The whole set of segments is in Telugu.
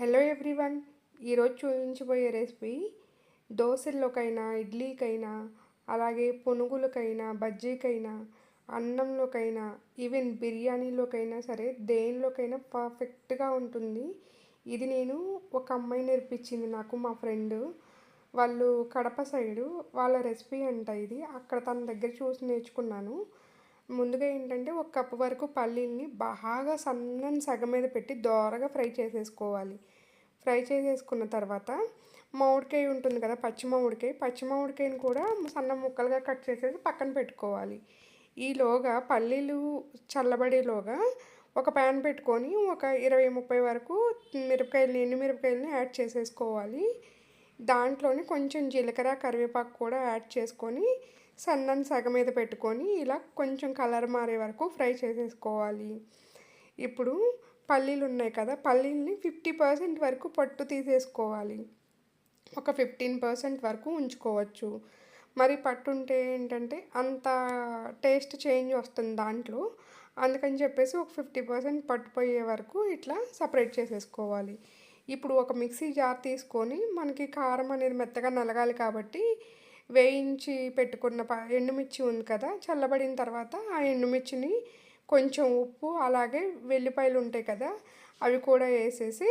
హలో ఎవ్రీవన్ ఈరోజు చూపించబోయే రెసిపీ దోశల్లోకైనా ఇడ్లీకైనా అలాగే పునుగులకైనా బజ్జీకైనా అన్నంలోకైనా ఈవెన్ బిర్యానీలోకైనా సరే దేనిలోకైనా పర్ఫెక్ట్గా ఉంటుంది. ఇది నేను ఒక అమ్మాయి నేర్పించింది నాకు మా ఫ్రెండ్. వాళ్ళు కడప సైడు వాళ్ళ రెసిపీ అంట ఇది. అక్కడ తన దగ్గర చూసి నేర్చుకున్నాను. ముందుగా ఏంటంటే ఒక కప్పు వరకు పల్లీల్ని బాగా సన్నని సగం మీద పెట్టి దోరగా ఫ్రై చేసేసుకోవాలి. ఫ్రై చేసేసుకున్న తర్వాత మామిడికాయ ఉంటుంది కదా పచ్చి మామిడికాయ. పచ్చి మామిడికాయని కూడా సన్న ముక్కలుగా కట్ చేసేసి పక్కన పెట్టుకోవాలి. ఈలోగా పల్లీలు చల్లబడేలోగా ఒక ప్యాన్ పెట్టుకొని ఒక ఇరవై ముప్పై వరకు మిరపకాయలు ఎండు మిరపకాయలని యాడ్ చేసేసుకోవాలి. దాంట్లోనే కొంచెం జీలకర్ర కరివేపాకు కూడా యాడ్ చేసుకొని సన్నని సగ మీద పెట్టుకొని ఇలా కొంచెం కలర్ మారే వరకు ఫ్రై చేసేసుకోవాలి. ఇప్పుడు పల్లీలు ఉన్నాయి కదా పల్లీల్ని ఫిఫ్టీ పర్సెంట్ వరకు పట్టు తీసేసుకోవాలి. ఒక ఫిఫ్టీన్ పర్సెంట్ వరకు ఉంచుకోవచ్చు. మరి పట్టు ఉంటే ఏంటంటే అంత టేస్ట్ చేంజ్ వస్తుంది దాంట్లో. అందుకని చెప్పేసి ఒక ఫిఫ్టీ పర్సెంట్ పట్టుపోయే వరకు ఇట్లా సపరేట్ చేసేసుకోవాలి. ఇప్పుడు ఒక మిక్సీ జార్ తీసుకొని మనకి కారం అనేది మెత్తగా నలగాలి కాబట్టి వేయించి పెట్టుకున్న ప ఎండుమిర్చి ఉంది కదా చల్లబడిన తర్వాత ఆ ఎండుమిర్చిని కొంచెం ఉప్పు అలాగే వెల్లిపాయలు ఉంటాయి కదా అవి కూడా వేసేసి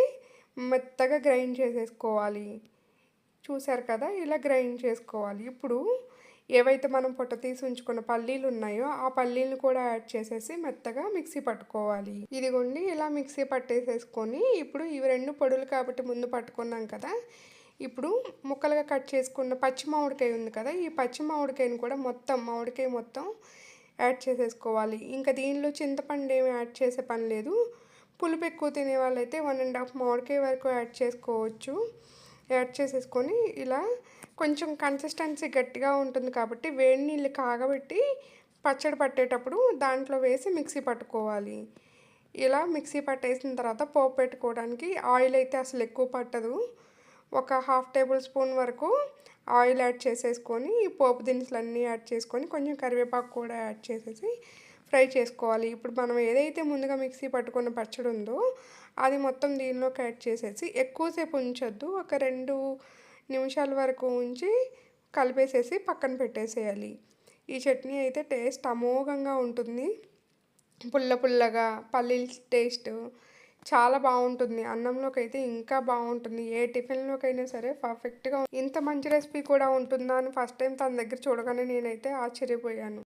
మెత్తగా గ్రైండ్ చేసేసుకోవాలి. చూసారు కదా ఇలా గ్రైండ్ చేసుకోవాలి. ఇప్పుడు ఏవైతే మనం పొట్ట తీసి ఉంచుకున్న పల్లీలు ఉన్నాయో ఆ పల్లీలు కూడా యాడ్ చేసేసి మెత్తగా మిక్సీ పట్టుకోవాలి. ఇదిగోండి ఇలా మిక్సీ పట్టేసేసుకొని ఇప్పుడు ఇవి రెండు పొడులు కాబట్టి ముందు పట్టుకున్నాం కదా. ఇప్పుడు ముక్కలుగా కట్ చేసుకున్న పచ్చి మామిడికాయ ఉంది కదా ఈ పచ్చి మామిడికాయని కూడా మొత్తం మామిడికాయ మొత్తం యాడ్ చేసేసుకోవాలి. ఇంకా దీనిలో చింతపండు ఏమి యాడ్ చేసే పని లేదు. పులుపు ఎక్కువ తినే వాళ్ళైతే వన్ అండ్ హాఫ్ మామిడికాయ వరకు యాడ్ చేసుకోవచ్చు. యాడ్ చేసేసుకొని ఇలా కొంచెం కన్సిస్టెన్సీ గట్టిగా ఉంటుంది కాబట్టి వేడి నీళ్ళు కాగబెట్టి పచ్చడి పట్టేటప్పుడు దాంట్లో వేసి మిక్సీ పట్టుకోవాలి. ఇలా మిక్సీ పట్టేసిన తర్వాత పోపు పెట్టుకోవడానికి ఆయిల్ అయితే అసలు ఎక్కువ పట్టదు. ఒక హాఫ్ టేబుల్ స్పూన్ వరకు ఆయిల్ యాడ్ చేసేసుకొని ఈ పోపు దినుసులు అన్నీ యాడ్ చేసుకొని కొంచెం కరివేపాకు కూడా యాడ్ చేసేసి ఫ్రై చేసుకోవాలి. ఇప్పుడు మనం ఏదైతే ముందుగా మిక్సీ పట్టుకున్న పచ్చడి ఉందో అది మొత్తం దీనిలోకి యాడ్ చేసేసి ఎక్కువసేపు ఉంచొద్దు. ఒక రెండు నిమిషాల వరకు ఉంచి కలిపేసేసి పక్కన పెట్టేసేయాలి. ఈ చట్నీ అయితే టేస్ట్ అమోఘంగా ఉంటుంది. పుల్ల పుల్లగా పల్లీల టేస్ట్ చాలా బాగుంటుంది. అన్నంలోకి అయితే ఇంకా బాగుంటుంది. ఏ టిఫిన్లోకైనా సరే పర్ఫెక్ట్గా ఇంత మంచి రెసిపీ కూడా ఉంటుందా అని ఫస్ట్ టైం తన దగ్గర చూడగానే నేనైతే ఆశ్చర్యపోయాను.